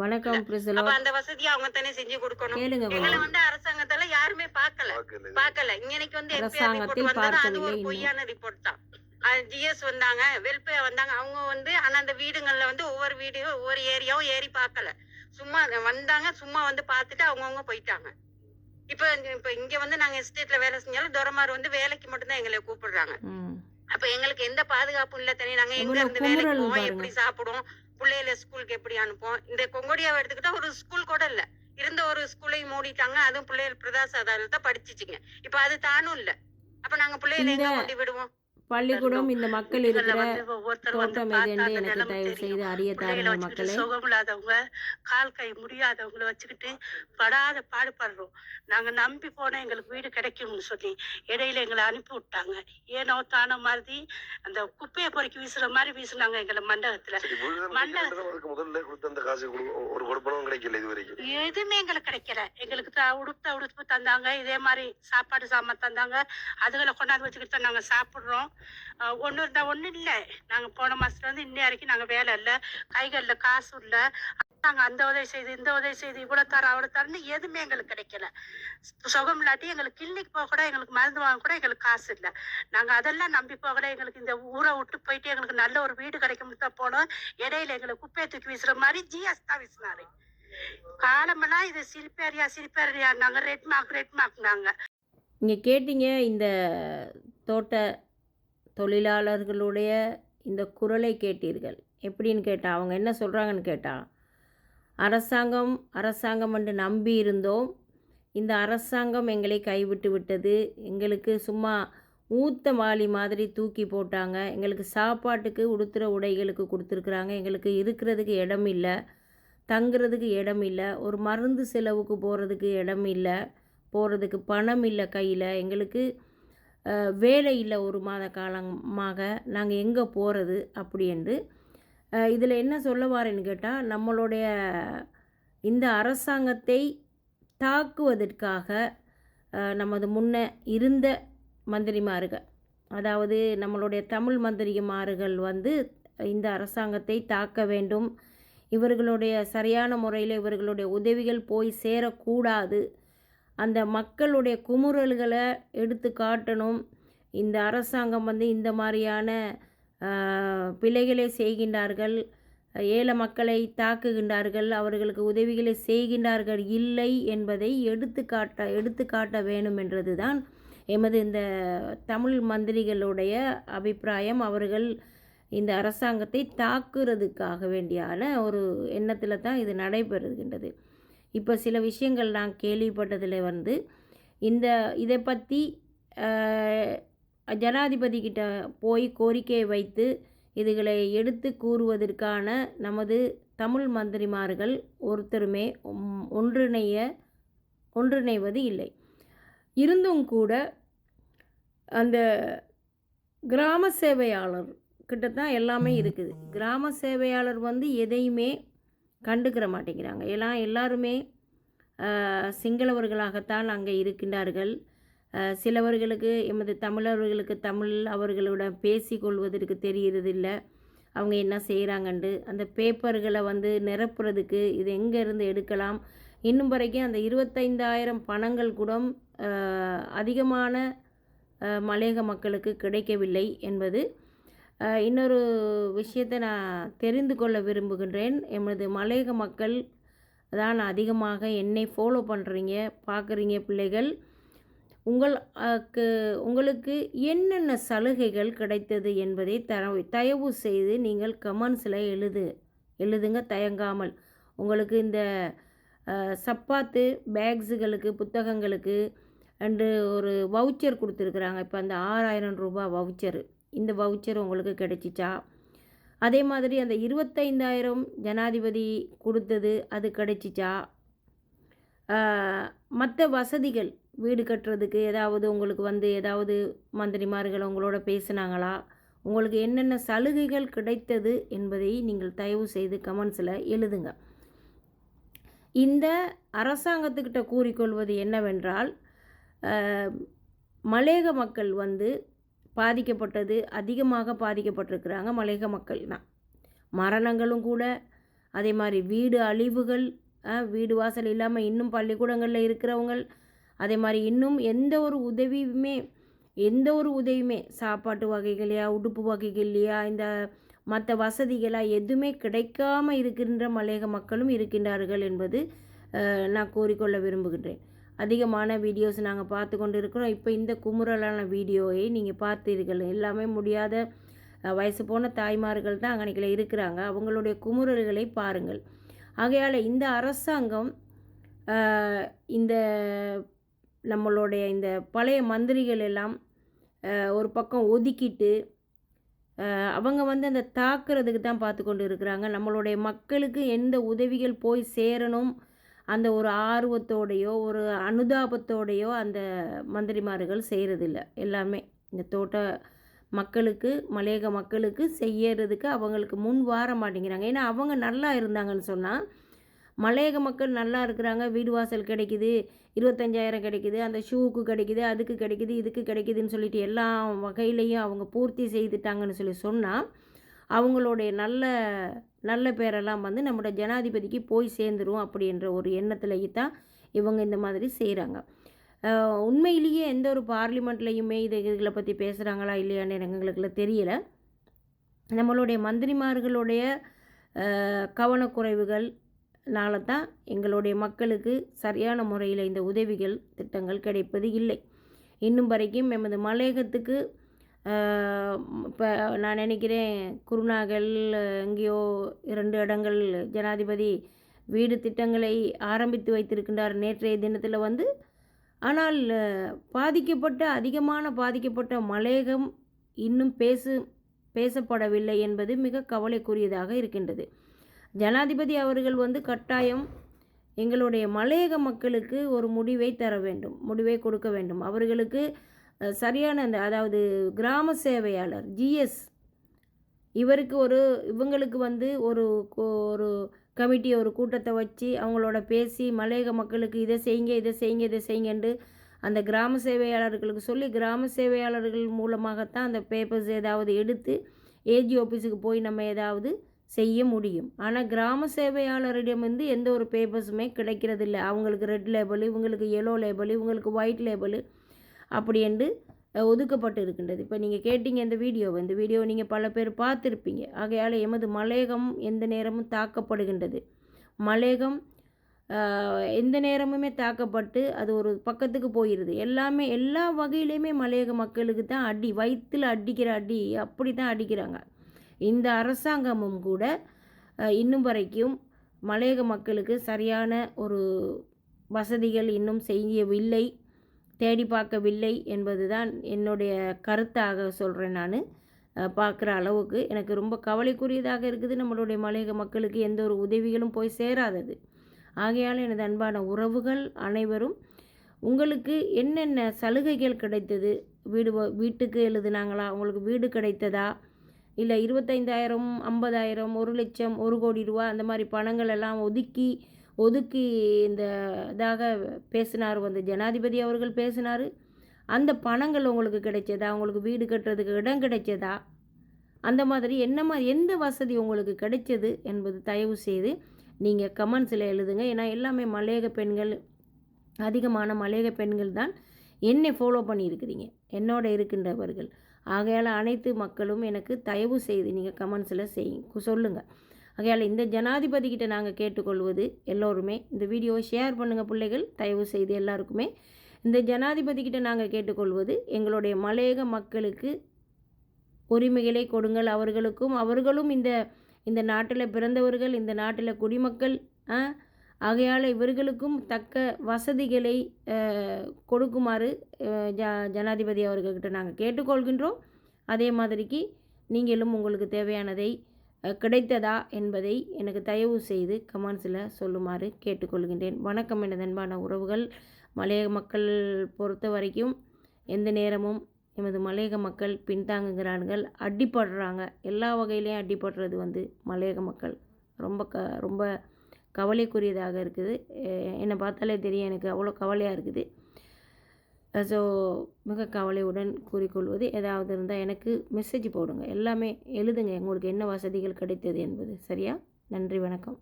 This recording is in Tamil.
வணக்கம் பிரிசலோ அப்ப அந்த வசதியை அவங்க தானே செஞ்சு கொடுக்கணும். கேளுங்க எங்களை. வந்து அரசாங்கத்தால யாருமே பார்க்கல. பார்க்கல. இது. பார்க்கல. இன்னைக்கு வந்து எம்பிஆர் ரிப்போர்ட் அது ஒரு. பொய்யான ரிப்போர்ட் தான். ஜிஎஸ் வந்தாங்க வெல்ஃபேர் வந்தாங்க. அவங்க வந்து ஆனா அந்த வீடுங்கள்ல வந்து ஒவ்வொரு வீடு ஒவ்வொரு ஏரியாவும் ஏறி பார்க்கல. சும்மா வந்தாங்க சும்மா வந்து பார்த்துட்டு அவங்கவுங்க போயிட்டாங்க. இப்ப இப்ப இங்க வந்து நாங்க எஸ்டேட்ல வேலை செஞ்சாலும் துரமார் வந்து வேலைக்கு மட்டும்தான் எங்களை கூப்பிடுறாங்க. அப்ப எங்களுக்கு எந்த பாதுகாப்பும் இல்ல தனி. நாங்க எங்க இருந்து வேலைக்கு போவோம். எப்படி சாப்பிடுவோம் பிள்ளைகளை ஸ்கூலுக்கு எப்படி அனுப்புவோம்? இந்த கொங்கோடியாவை எடுத்துக்கிட்டா ஒரு ஸ்கூல் கூட இல்ல. இருந்த ஒரு ஸ்கூலையும் மூடிட்டாங்க. அதுவும் பிள்ளைகள் பிரதாசாதாரில் தான் படிச்சுச்சுங்க. இப்ப அது தானும் இல்ல. அப்ப நாங்க பிள்ளைகளை எங்க கொண்டு விடுவோம்? பள்ளிக்கூடம் இந்த மக்கள் இருக்கிற வந்து ஒவ்வொருத்தர் வந்து தோட்டம் பார்த்தா எதுன்னு அந்த எனக்கு நிலைமை தயவு. செய்து அறிய தாருங்க வச்சுக்கிட்டு மக்களே. சுகம் இல்லாதவங்க கால் கை முடியாதவங்களை வச்சுக்கிட்டு படாத பாடுபடுறோம். நாங்க நம்பி போனா எங்களுக்கு வீடு கிடைக்கும்னு சொல்லி இடையில எங்களை அனுப்பி விட்டாங்க. ஏனோ தானோ மாதிரி அந்த குப்பையை பொறுக்கி வீசுற மாதிரி வீசுனாங்க எங்களை மண்டபத்துல. அதுக்கு முதல்ல கொடுத்த அந்த காசு கொடு- ஒரு கொடுப்பனவும் கிடைக்கல இது வரைக்கும். எதுவுமே எங்களுக்கு கிடைக்கல. எங்களுக்கு த- உடுத்த உடுப்பு தந்தாங்க. இதே மாதிரி சாப்பாடு சாமான் தந்தாங்க. அதுகளை கொண்டாந்து வச்சுக்கிட்டு தான் நாங்க சாப்பிடுறோம். அஹ் ஒண்ணு இருந்தா இல்லை. நாங்கள் நாங்க போன மாசத்துல இருந்து இன்னை வரைக்கும் நாங்க வேலை இல்ல. கைகளில் காசு இல்ல. நாங்கள் அந்த உதவி செய்து இந்த உதவி செய்து இவ்வளவு தர அவ்வளவு தரன்னு எதுவுமே எங்களுக்கு கிடைக்கல. சுகம் இல்லாட்டி எங்களுக்கு கிளினிக் போக கூட எங்களுக்கு மருந்து வாங்க கூட எங்களுக்கு காசு இல்ல. நாங்க அதெல்லாம் நம்பி போகல எங்களுக்கு இந்த ஊரை விட்டு போயிட்டு எங்களுக்கு நல்ல ஒரு வீடு கிடைக்கும் தான் போனோம். இடையில எங்களை குப்பையை தூக்கி வீசுற மாதிரி ஜிஎஸ் தான் வீசினாரு. காலமெல்லாம் இது சிரிப்பேரியா சிரிப்பேரியா நாங்க ரெட் மார்க் ரெட் மார்க்னாங்க இங்கே கேட்டீங்க இந்த தோட்ட தொழிலாளர்களுடைய இந்த குரலை கேட்டீர்கள். எப்படின்னு கேட்டால் அவங்க என்ன சொல்கிறாங்கன்னு கேட்டால் அரசாங்கம் அரசாங்கம் என்று நம்பி இருந்தோம். இந்த அரசாங்கம் எங்களை கைவிட்டு விட்டது. எங்களுக்கு சும்மா ஊத்த மாலி மாதிரி தூக்கி போட்டாங்க. எங்களுக்கு சாப்பாட்டுக்கு உடுத்துகிற உடைகளுக்கு கொடுத்துருக்குறாங்க. எங்களுக்கு இருக்கிறதுக்கு இடம் இல்லை. தங்குறதுக்கு இடம் இல்லை. ஒரு மருந்து செலவுக்கு போகிறதுக்கு இடம் இல்லை. போகிறதுக்கு பணம் இல்லை கையில். எங்களுக்கு வேலை இல்லை ஒரு மாத காலமாக நாங்கள் எங்கே போகிறது அப்படி என்று. இதில் என்ன சொல்ல வாரேன்னு கேட்டால் நம்மளுடைய இந்த அரசாங்கத்தை தாக்குவதற்காக நமது முன்ன இருந்த மந்திரிமார்கள் அதாவது நம்மளுடைய தமிழ் மந்திரிமார்கள் வந்து இந்த அரசாங்கத்தை தாக்க வேண்டும். இவர்களுடைய சரியான முறையில் இவர்களுடைய உதவிகள் போய் சேரக்கூடாது. அந்த மக்களுடைய குமுறல்களை எடுத்து காட்டணும். இந்த அரசாங்கம் வந்து இந்த மாதிரியான பிழைகளை செய்கின்றார்கள். ஏழை மக்களை தாக்குகின்றார்கள். அவர்களுக்கு உதவிகளை செய்கின்றார்கள். இல்லை என்பதை எடுத்து காட்ட எடுத்து காட்ட வேண்டும் என்றது தான் எமது இந்த தமிழ் மந்திரிகளுடைய அபிப்பிராயம். அவர்கள் இந்த அரசாங்கத்தை தாக்குறதுக்காக வேண்டியான ஒரு எண்ணத்தில் தான் இது நடைபெறுகின்றது. இப்போ சில விஷயங்கள் நான் கேள்விப்பட்டதில் வந்து இந்த இதை பற்றி ஜனாதிபதி கிட்ட போய் கோரிக்கையை வைத்து இதுகளை எடுத்து கூறுவதற்கான நமது தமிழ் மந்திரிமார்கள் ஒருத்தருமே ஒன்றிணைய ஒன்றிணைவது இல்லை. இருந்தும் கூட அந்த கிராம சேவையாளர் கிட்ட தான் எல்லாமே இருக்குது. கிராம சேவையாளர் வந்து எதையுமே கண்டுக்கிற மாட்டேங்கிறாங்க. எல்லாம் எல்லாருமே சிங்களவர்களாகத்தான் அங்கே இருக்கின்றார்கள். சிலவர்களுக்கு எமது தமிழர்களுக்கு தமிழ் அவர்களுடன் பேசிக்கொள்வதற்கு தெரிகிறதில்ல. அவங்க என்ன செய்கிறாங்கண்டு அந்த பேப்பர்களை வந்து நிரப்புறதுக்கு இது எங்கேருந்து எடுக்கலாம்? இன்னும் வரைக்கும் அந்த இருபத்தைந்தாயிரம் பணங்கள் கூட அதிகமான மலையக மக்களுக்கு கிடைக்கவில்லை என்பது இன்னொரு விஷயத்தை நான் தெரிந்து கொள்ள விரும்புகின்றேன். எமது மலையக மக்கள் தான் அதிகமாக என்னை ஃபாலோ பண்ணுறீங்க பார்க்குறீங்க பிள்ளைகள். உங்களுக்கு உங்களுக்கு என்னென்ன சலுகைகள் கிடைத்தது என்பதை தரவு தயவு செய்து நீங்கள் கமெண்ட்ஸில் எழுது எழுதுங்க தயங்காமல். உங்களுக்கு இந்த சப்பாத்து பேக்ஸுகளுக்கு புத்தகங்களுக்கு அண்டு ஒரு வவுச்சர் கொடுத்துருக்குறாங்க. இப்போ அந்த ஆறாயிரம் ரூபாய் வவுச்சரு இந்த வவுச்சர் உங்களுக்கு கிடைச்சிச்சா? அதே மாதிரி அந்த இருபத்தைந்தாயிரம் ஜனாதிபதி கொடுத்தது அது கிடைச்சிச்சா? மற்ற வசதிகள் வீடு கட்டுறதுக்கு ஏதாவது உங்களுக்கு வந்து ஏதாவது மந்திரிமார்கள் உங்களோட பேசுனாங்களா? உங்களுக்கு என்னென்ன சலுகைகள் கிடைத்தது என்பதை நீங்கள் தயவு செய்து கமெண்ட்ஸில் எழுதுங்க. இந்த அரசாங்கத்துக்கிட்ட கூறிக்கொள்வது என்னவென்றால் மலேக மலையக மக்கள் வந்து பாதிக்கப்பட்டது அதிகமாக பாதிக்கப்பட்டிருக்கிறாங்க மலையக மக்கள் தான். மரணங்களும் கூட அதே மாதிரி வீடு அழிவுகள் வீடு வாசல் இல்லாமல் இன்னும் பள்ளிக்கூடங்களில் இருக்கிறவங்க அதே மாதிரி இன்னும் எந்த ஒரு உதவியுமே எந்த ஒரு உதவியுமே சாப்பாட்டு வகைகளையா உடுப்பு வகைகள்லையா இந்த மற்ற வசதிகளாக எதுவுமே கிடைக்காம இருக்கின்ற மலையக மக்களும் இருக்கின்றார்கள் என்பது நான் கூறிக்கொள்ள விரும்புகின்றேன். அதிகமான வீடியோஸ் நாங்கள் பார்த்து கொண்டு இருக்கிறோம் இப்போ இந்த குமுறலான வீடியோவை நீங்கள் பார்த்தீர்கள். எல்லாமே முடியாத வயசு போன தாய்மார்கள் தான் அங்கனைக்கில் இருக்கிறாங்க. அவங்களுடைய குமுறல்களை பாருங்கள். ஆகையால் இந்த அரசாங்கம் இந்த நம்மளுடைய இந்த பழைய மந்திரிகள் எல்லாம் ஒரு பக்கம் ஒதுக்கிட்டு அவங்க வந்து அந்த தாக்குறதுக்கு தான் பார்த்து கொண்டு இருக்கிறாங்க. நம்மளுடைய மக்களுக்கு எந்த உதவிகள் போய் சேரணும் அந்த ஒரு ஆர்வத்தோடையோ ஒரு அனுதாபத்தோடையோ அந்த மந்திரிமார்கள் செய்கிறதில்ல எல்லாமே இந்த தோட்ட மக்களுக்கு மலையக மக்களுக்கு செய்யறதுக்கு அவங்களுக்கு முன் வர மாட்டேங்கிறாங்க. ஏன்னா அவங்க நல்லா இருந்தாங்கன்னு சொன்னால் மலையக மக்கள் நல்லா இருக்கிறாங்க. வீடு வாசல் கிடைக்குது இருபத்தஞ்சாயிரம் கிடைக்குது அந்த ஷூவுக்கு கிடைக்குது அதுக்கு கிடைக்குது இதுக்கு கிடைக்குதுன்னு சொல்லிட்டு எல்லா வகையிலையும் அவங்க பூர்த்தி செய்துட்டாங்கன்னு சொல்லி சொன்னால் அவங்களுடைய நல்ல நல்ல பேரெல்லாம் வந்து நம்மளோட ஜனாதிபதிக்கு போய் சேர்ந்துரும் அப்படின்ற ஒரு எண்ணத்துலேயே தான் இவங்க இந்த மாதிரி செய்கிறாங்க உண்மையிலேயே எந்த ஒரு பார்லிமெண்ட்லேயுமே இது இதில் பற்றி பேசுகிறாங்களா இல்லையான்னு எங்களுக்குலாம் தெரியலை. தெரியல நம்மளுடைய மந்திரிமார்களுடைய கவனக்குறைவுகள்னால தான் எங்களுடைய மக்களுக்கு சரியான முறையில் இந்த உதவிகள் திட்டங்கள் கிடைப்பது இல்லை. இன்னும் வரைக்கும் எமது மலையகத்துக்கு இப்போ நான் நினைக்கிறேன் குருநாகல் எங்கேயோ இரண்டு இடங்கள் ஜனாதிபதி வீடு திட்டங்களை ஆரம்பித்து வைத்திருக்கின்றார் நேற்றைய தினத்தில் வந்து. ஆனால் பாதிக்கப்பட்ட அதிகமான பாதிக்கப்பட்ட மலையகம் இன்னும் பேசு பேசப்படவில்லை என்பது மிக கவலைக்குரியதாக இருக்கின்றது. ஜனாதிபதி அவர்கள் வந்து கட்டாயம் எங்களுடைய மலையக மக்களுக்கு ஒரு முடிவை தர வேண்டும் முடிவை கொடுக்க வேண்டும். அவர்களுக்கு சரியான அந்த அதாவது கிராம சேவையாளர் ஜிஎஸ் இவருக்கு ஒரு இவங்களுக்கு வந்து ஒரு ஒரு கமிட்டி ஒரு கூட்டத்தை வச்சு அவங்களோட பேசி மலையக மக்களுக்கு இதை செய்யுங்க இதை செய்யுங்க இதை செய்யுங்கன்று அந்த கிராம சேவையாளர்களுக்கு சொல்லி கிராம சேவையாளர்கள் மூலமாகத்தான் அந்த பேப்பர்ஸ் ஏதாவது எடுத்து ஏஜி ஆஃபீஸுக்கு போய் நம்ம ஏதாவது செய்ய முடியும். ஆனால் கிராம சேவையாளரிடம் வந்து எந்த ஒரு பேப்பர்ஸுமே கிடைக்கிறதில்ல. அவங்களுக்கு ரெட் லேபிள் இவங்களுக்கு எல்லோ லேபிள் இவங்களுக்கு ஒயிட் லேபிள் அப்படி என்று ஒதுக்கப்பட்டு இருக்கின்றது. இப்போ நீங்கள் கேட்டீங்க இந்த வீடியோவை இந்த வீடியோ நீங்கள் பல பேர் பார்த்துருப்பீங்க. ஆகையால் எமது மலையகம் எந்த நேரமும் தாக்கப்படுகின்றது. மலையகம் எந்த நேரமுமே தாக்கப்பட்டு அது ஒரு பக்கத்துக்கு போயிடுது எல்லாமே எல்லா வகையிலையுமே மலையக மக்களுக்கு தான் அடி வயிற்றில் அடிக்கிற அடி அப்படி தான் அடிக்கிறாங்க. இந்த அரசாங்கமும் கூட இன்னும் வரைக்கும் மலையக மக்களுக்கு சரியான ஒரு வசதிகள் இன்னும் செய்யவில்லை. தேடி பார்க்கவில்லை என்பது தான் என்னுடைய கருத்தாக சொல்கிறேன் நான். பார்க்குற அளவுக்கு எனக்கு ரொம்ப கவலைக்குரியதாக இருக்குது. நம்மளுடைய மலையக மக்களுக்கு எந்த ஒரு உதவிகளும் போய் சேராதது. ஆகையால் எனது அன்பான உறவுகள் அனைவரும் உங்களுக்கு என்னென்ன சலுகைகள் கிடைத்தது? வீடு வ- வீட்டுக்கு எழுதுனாங்களா? உங்களுக்கு வீடு கிடைத்ததா? இல்லை இருபத்தைந்தாயிரம் ஐம்பதாயிரம் ஒரு லட்சம் ஒரு கோடி ரூபா அந்த மாதிரி பணங்கள் எல்லாம் ஒதுக்கி ஒதுக்கி இந்த இதாக பேசினார் வந்து ஜனாதிபதி அவர்கள் பேசினார். அந்த பணங்கள் உங்களுக்கு கிடைச்சதா? உங்களுக்கு வீடு கட்டுறதுக்கு இடம் கிடைச்சதா? அந்த மாதிரி என்ன மாதிரி எந்த வசதி உங்களுக்கு கிடைச்சது என்பது தயவு செய்து நீங்கள் கமெண்ட்ஸில் எழுதுங்க. ஏன்னா எல்லாமே மலையக பெண்கள் அதிகமான மலையக பெண்கள் தான் என்னை ஃபாலோ பண்ணியிருக்கிறீங்க. என்னோட இருக்கின்றவர்கள். ஆகையால் அனைத்து மக்களும் எனக்கு தயவு செய்து நீங்கள் கமெண்ட்ஸில் செய்யுங்க சொல்லுங்கள் ஆகையால் இந்த ஜனாதிபதிக்கிட்ட நாங்கள் கேட்டுக்கொள்வது எல்லோருமே இந்த வீடியோவை ஷேர் பண்ணுங்கள் பிள்ளைகள். தயவு செய்து எல்லாருக்குமே இந்த ஜனாதிபதிக்கிட்ட நாங்கள் கேட்டுக்கொள்வது எங்களுடைய மலையக மக்களுக்கு உரிமைகளை கொடுங்கள். அவர்களுக்கும் அவர்களும் இந்த இந்த நாட்டில் பிறந்தவர்கள் இந்த நாட்டில் குடிமக்கள் ஆகையால் இவர்களுக்கும் தக்க வசதிகளை கொடுக்குமாறு ஜ ஜனாதிபதி அவர்கள்கிட்ட நாங்கள் கேட்டுக்கொள்கின்றோம். அதே மாதிரிக்கு நீங்களும் உங்களுக்கு தேவையானதை கிடைத்ததா என்பதை எனக்கு தயவு செய்து கமெண்ட்ஸில் சொல்லுமாறு கேட்டுக்கொள்கின்றேன். வணக்கம் எனது அன்பான உறவுகள். மலையக மக்கள் பொறுத்த வரைக்கும் எந்த நேரமும் எமது மலையக மக்கள் பின்தாங்குகிறார்கள். அடிப்படுறாங்க எல்லா வகையிலையும் அடிப்படுறது வந்து மலையக மக்கள். ரொம்ப க ரொம்ப கவலைக்குரியதாக இருக்குது. என்னை பார்த்தாலே தெரியும். எனக்கு அவ்வளோ கவலையாக இருக்குது. ஸோ மிக கவலையுடன் கூறிக்கொள்வது ஏதாவது இருந்தால் எனக்கு மெசேஜ் போடுங்க. எல்லாமே எழுதுங்க. உங்களுக்கு என்ன வசதிகள் கிடைத்தது என்பது. சரியா? நன்றி வணக்கம்.